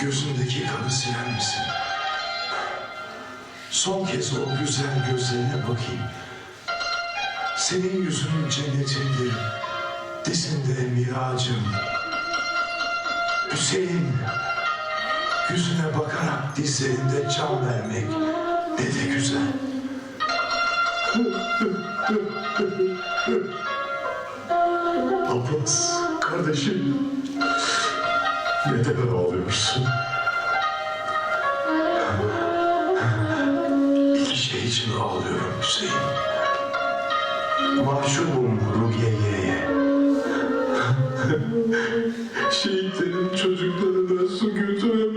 Gözündeki kanı siler misin? Son kez o güzel gözlerine bakayım. Senin yüzünün cennetimdir. Dizinde miracım. Hüseyin, yüzüne bakarak dizlerinde can vermek ne de güzel. Abbas, kardeşim. Neden ağlıyorsun? İki şey için ağlıyorum Hüseyin. Mahşubum Ruhiye'ye. Şehitlerin çocuklarına su götüremedim.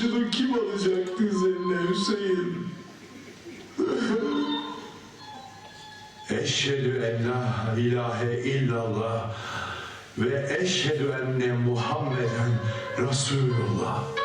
Başını kim alacak dizlerine Hüseyin? Eşhedü en la ilahe illallah ve eşhedü enne Muhammeden Resulullah.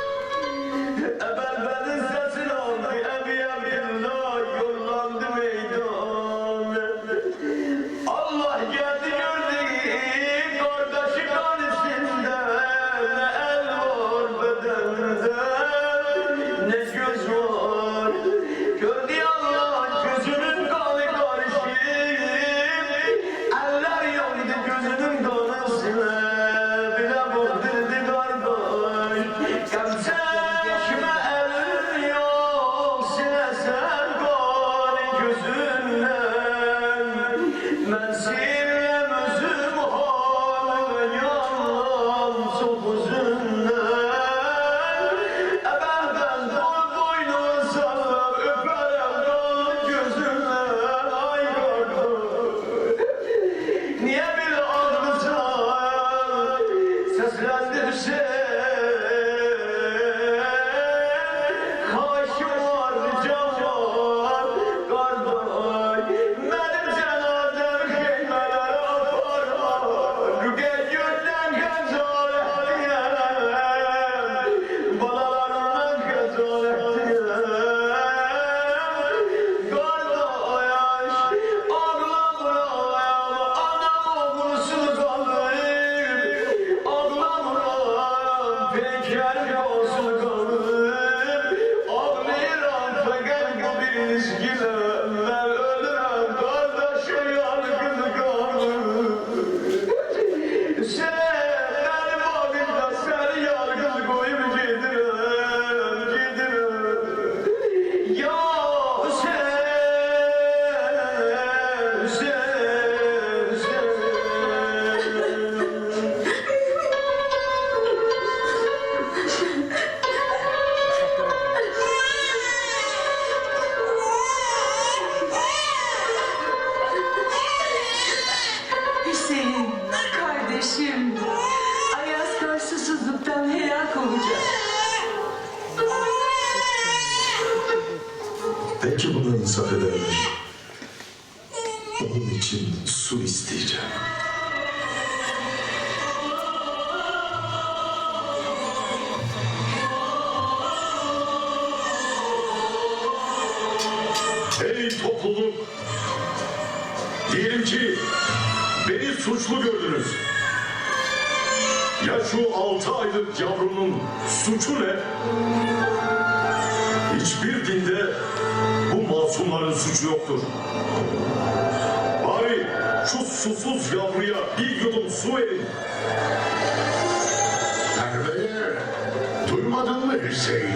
Kardeşim. Ayazkan susuzluktan helak olacak. Belki buna insaf ederler. Onun için su isteyeceğim. Hey topluluk! Diyelim ki beni suçlu gördünüz. Ya şu altı aylık yavrunun suçu ne? Hiçbir dinde bu masumların suçu yoktur. Bari şu susuz yavruya bir yudum su verin. Merve'ye duymadın mı Hüseyin?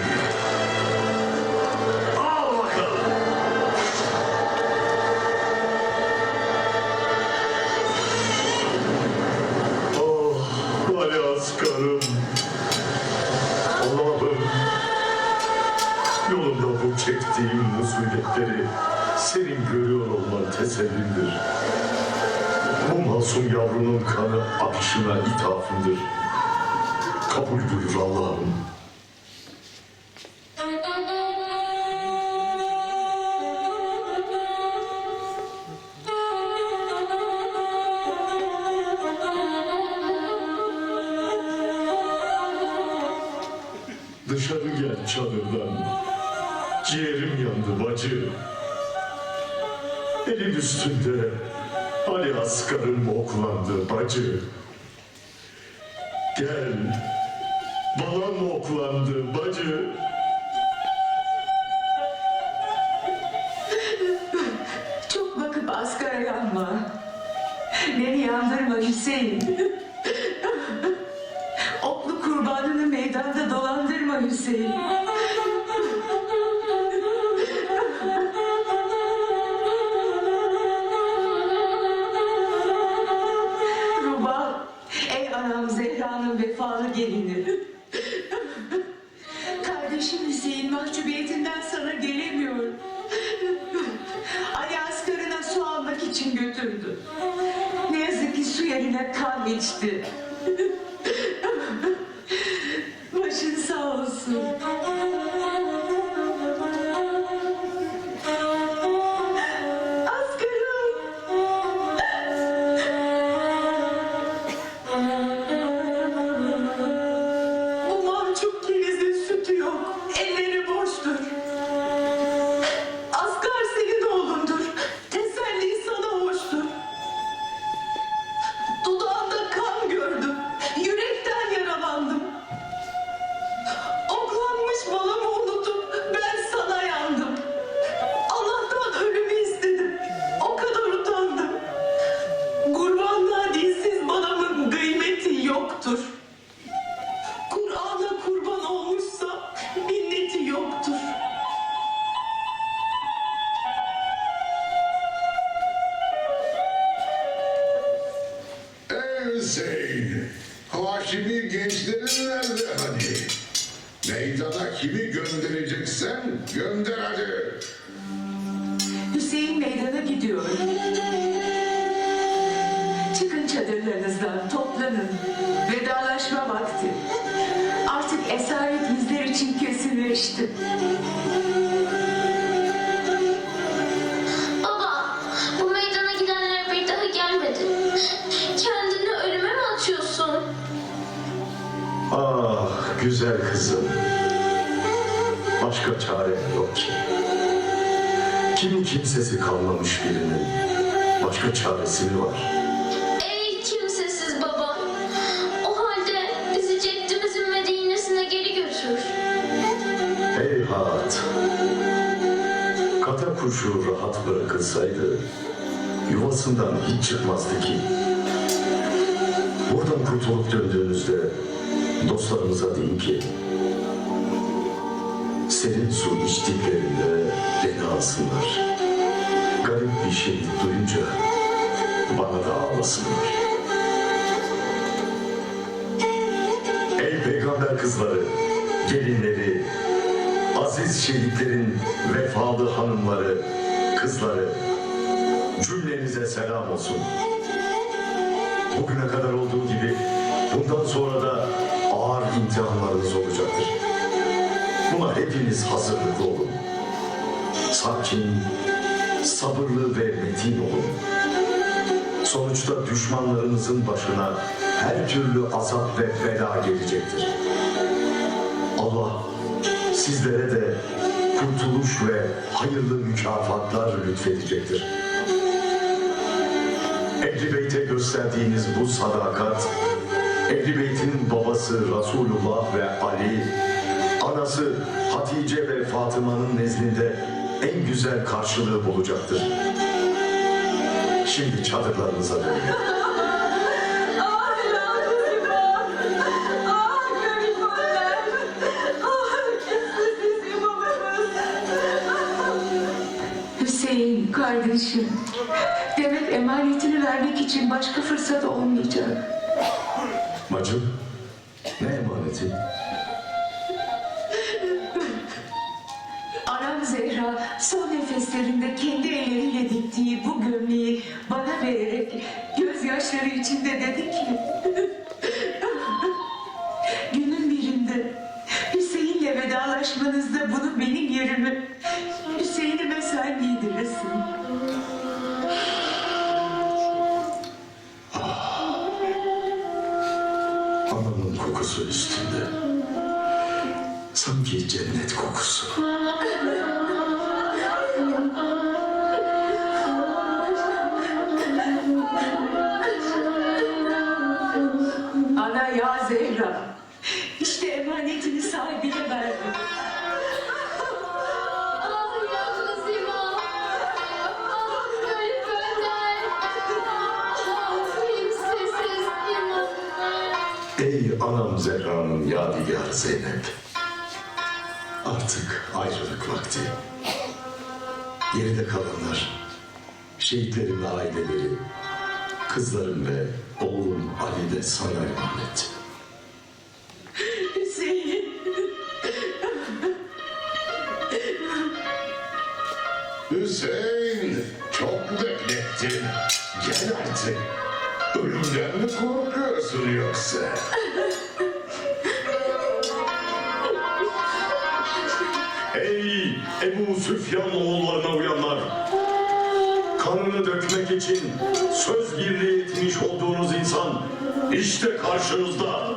Senin görüyor olman tesellimdir. Bu masum yavrunun kanı akışına ithafımdır. Kabul buyur Allah'ım. Dışarı gel çadırdan. Ciğerim yandı bacı. Elim üstünde Ali askarım oklandı bacı. Gel, balam oklandı bacı. Çok bakıp asgara yanma. Beni yandırma Hüseyin. Oklu kurbanını meydanda dolandırma Hüseyin. inçti. Gönder hadi. Hüseyin meydana gidiyor. Çıkın çadırlarınızdan, toplanın. Vedalaşma vakti. Artık esaret bizler için kesinleşti. Baba, bu meydana gidenler bir daha gelmedi. Kendini ölüme mi atıyorsun? Ah güzel kızım. Başka çare yok ki. Kimi kimsesi kalmamış birinin. Başka çaresi mi var? Ey kimsesiz baba. O halde bizi ceddimizin Medine'sine geri götür. Heyhat. Kata kuşu rahat bırakılsaydı yuvasından hiç çıkmazdı ki. Buradan kurtulup döndüğünüzde dostlarınıza deyin ki serin su içtiklerinde beni alsınlar. Garip bir şey duyunca bana da ağlasınlar. Ey peygamber kızları, gelinleri, aziz şehitlerin vefalı hanımları, kızları, cümlenize selam olsun. Bugüne kadar olduğu gibi bundan sonra da ağır imtihanlarınız olacaktır. Buna hepiniz hazırlıklı olun. Sakin, sabırlı ve metin olun. Sonuçta düşmanlarınızın başına her türlü azap ve bela gelecektir. Allah sizlere de kurtuluş ve hayırlı mükafatlar lütfedecektir. Ehli Beyt'e gösterdiğiniz bu sadakat, Ehli Beyt'in babası Resulullah ve Ali, anası Hatice ve Fatıma'nın nezdinde en güzel karşılığı bulacaktır. Şimdi çadırlarınıza dönün. Ah Ah! Ah! Hüseyin kardeşim, demek emanetini vermek için başka fırsat olmayacak. Bacım, Sanki cennet kokusu. Ana ya Zehra. İşte emanetini sahibine verdim. Ah. Ah. Ah. Ey anam Zehra'nın yadigar Zeynep. Vakti. Geride kalanlar, şehitlerin aileleri, kızlarım ve oğlum Ali de sana emanet. Hüseyin. Hüseyin, çok beklettin. Gel artık. Ölümden mi korkuyorsun yoksa? İçin söz birliği etmiş olduğunuz insan işte karşınızda.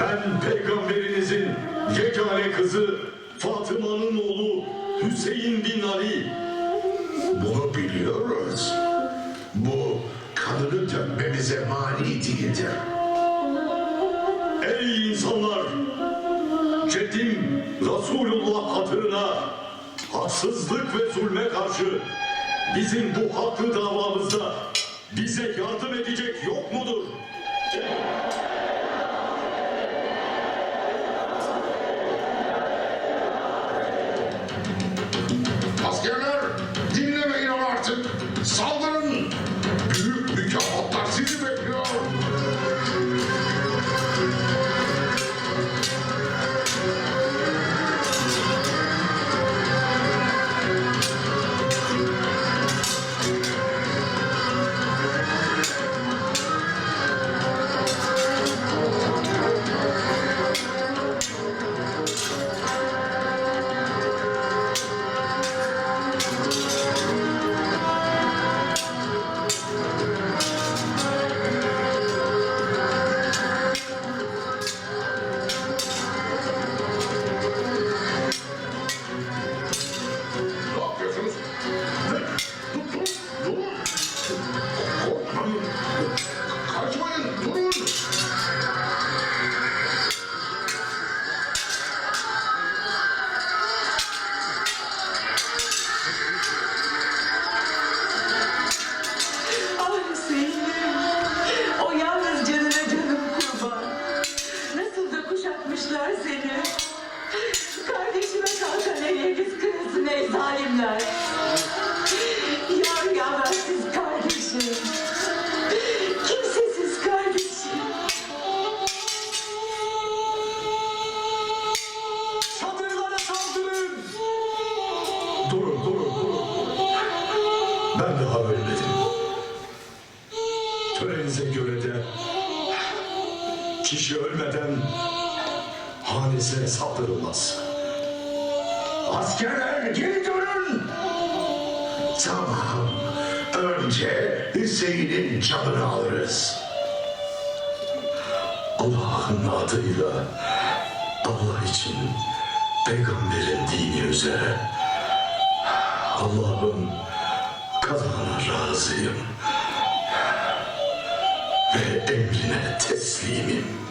Ben peygamberinizin yegane kızı Fatıma'nın oğlu Hüseyin bin Ali. Bunu biliyoruz. Bu kanını dökmemize mani değildir. Ey insanlar! Ceddim Resulullah hatırına haksızlık ve zulme karşı bizim bu haklı davamızda bize yardım edecek yok mudur? Zalimler. Yar yaversiz kardeşim. Kimsesiz kardeşim. Çadırlara saldırın. Durun, durun, durun. Ben daha ölmedim. Törenize göre de kişi ölmeden hanesine saldırılmaz. Askerler geri dönün. Tamam. Önce Hüseyin'in canını alırız. Allah'ın adıyla Allah için peygamberin dini üzere Allah'ın kazana razıyım ve emrine teslimim.